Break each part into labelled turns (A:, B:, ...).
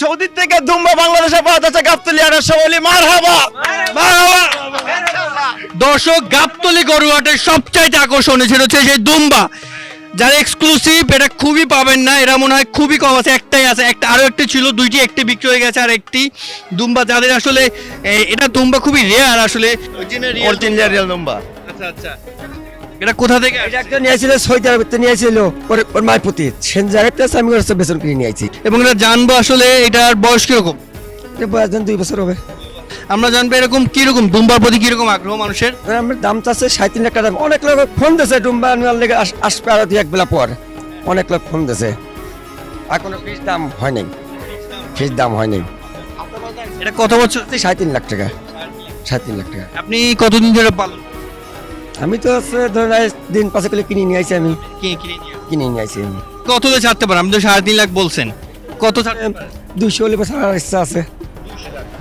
A: Saudi থেকে দুম্বা বাংলাদেশে পাওয়া যাচ্ছে গাবতলিয়ার সবলি মার হাবা
B: দর্শক গাবতলি গরুয়াটের সবচাইতে আকর্ষণীয় সেটা হচ্ছে সেই দুম্বা যারা এক্সক্লুসিভ এটা খুবই পাবেন না এরা মনে হয় খুবই কম আছে একটাই আছে। একটা আরও একটি ছিল দুইটি একটি বিক্রি হয়ে গেছে আর একটি দুম্বা যাদের আসলে এটা দুম্বা খুবই রেয়ার আসলে।
A: অরিজিনাল রিয়াল দুম্বা
B: আচ্ছা আচ্ছা। এটা কোথা থেকে
C: এটা একটা নিয়েছিল সৌদি আরবেতে নিয়েছিল ওর মায়ের প্রতি। সেন জায়গায় প্লাস আমি ওর বেতন কিনে নিয়েছি
B: এবং এটা জানব আসলে এটার বয়স কীরকম?
C: এটা বয়স দুই বছর হবে।
B: আমরা জানব এরকম কীরকম দুম্বার প্রতি কীরকম আগ্রহ মানুষের?
C: আমার দাম চাচ্ছে সাড়ে তিন লাখ টাকা। অনেক লোক ফোন দিয়েছে ডুম্বা নেওয়ার লেগে আসবে আরও দুই এক বেলা পর। অনেক লোক ফোন দিয়েছে। আর কোনো ফিস দাম হয় নাই। ফিস দাম হয় নাই।
B: এটা কত বছর?
C: সাড়ে তিন লাখ টাকা। সাড়ে তিন লাখ টাকা।
B: আপনি কতদিন ধরে পালন
C: আমি তো দিন পাশে করে কিনে নিয়ে আইছি আমি।
B: কিনে নিয়ে।
C: আসি আইছি আমি।
B: কত ছাড়তে পারেন আপনি তো সাড়ে তিন লাখ বলছেন। কত?
C: দুইশো হলে ইচ্ছা আছে।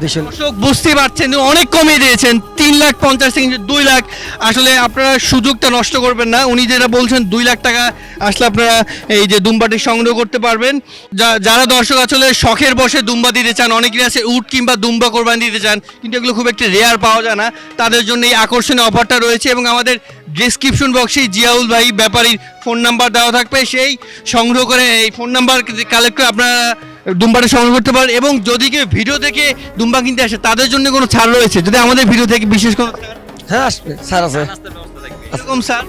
B: দর্শক, বুঝতেই পারছেন অনেক কমিয়ে দিয়েছেন। তিন লাখ পঞ্চাশ থেকে দুই লাখ। আসলে আপনারা সুযোগটা নষ্ট করবেন না। উনি যেটা বলছেন, দুই লাখ টাকা আসলে আপনারা এই যে দুম্বাটি সংগ্রহ করতে পারবেন। যারা দর্শক আসলে শখের বসে দুম্বা দিতে চান, অনেকেই আছে উট কিংবা দুম্বা কোরবানি দিতে চান, কিন্তু এগুলো খুব একটা রেয়ার পাওয়া যায় না। তাদের জন্য এই আকর্ষণীয় অফারটা রয়েছে এবং আমাদের ডিসক্রিপশন বক্সে জিয়াউল ভাই ব্যাপারীর ফোন নাম্বার দেওয়া থাকবে। সেই সংগ্রহ করে এই ফোন নাম্বার কালেক্ট করে আপনারা দুম্বাটা সংগ্রহ করতে পারেন এবং যদি কেউ ভিডিও দেখে দুম্বা কিনতে আসে তাদের জন্য কোনো ছাড় রয়েছে? যদি আমাদের ভিডিও থেকে বিশেষ কোনো
C: হ্যাঁ আসবে স্যার আছে।
B: এরকম স্যার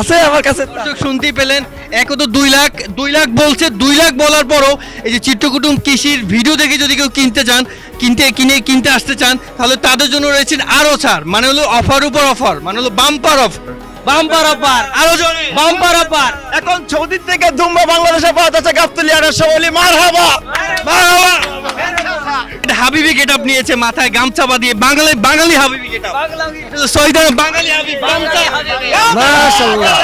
C: আছে আমার কাছে।
B: শুনতেই পেলেন এক তো দুই লাখ দুই লাখ বলছে দুই লাখ বলার পরও এই যে চিত্রকুটুম কৃষির ভিডিও দেখে যদি কেউ কিনতে চান কিনতে কিনে কিনতে আসতে চান তাহলে তাদের জন্য রয়েছেন আরও ছাড় মানে হলো অফার উপর অফার মানে হলো বাম্পার অফার
A: বাম্পার অফার
B: আরও জনে
A: বাম্পার অফার এখন সৌদি থেকে দুম্বা বাংলাদেশে পাঠাচ্ছে যাচ্ছে গাবতলিয়ার সবলি মার হাবা
B: এটা হাবিবি গেটআপ নিয়েছে মাথায় গামছা বাঁধিয়ে। বাঙালি বাঙালি হাবিবি গেটআপ সৈদান বাঙালি হাবিব। গামছা
C: মাশাআল্লাহ।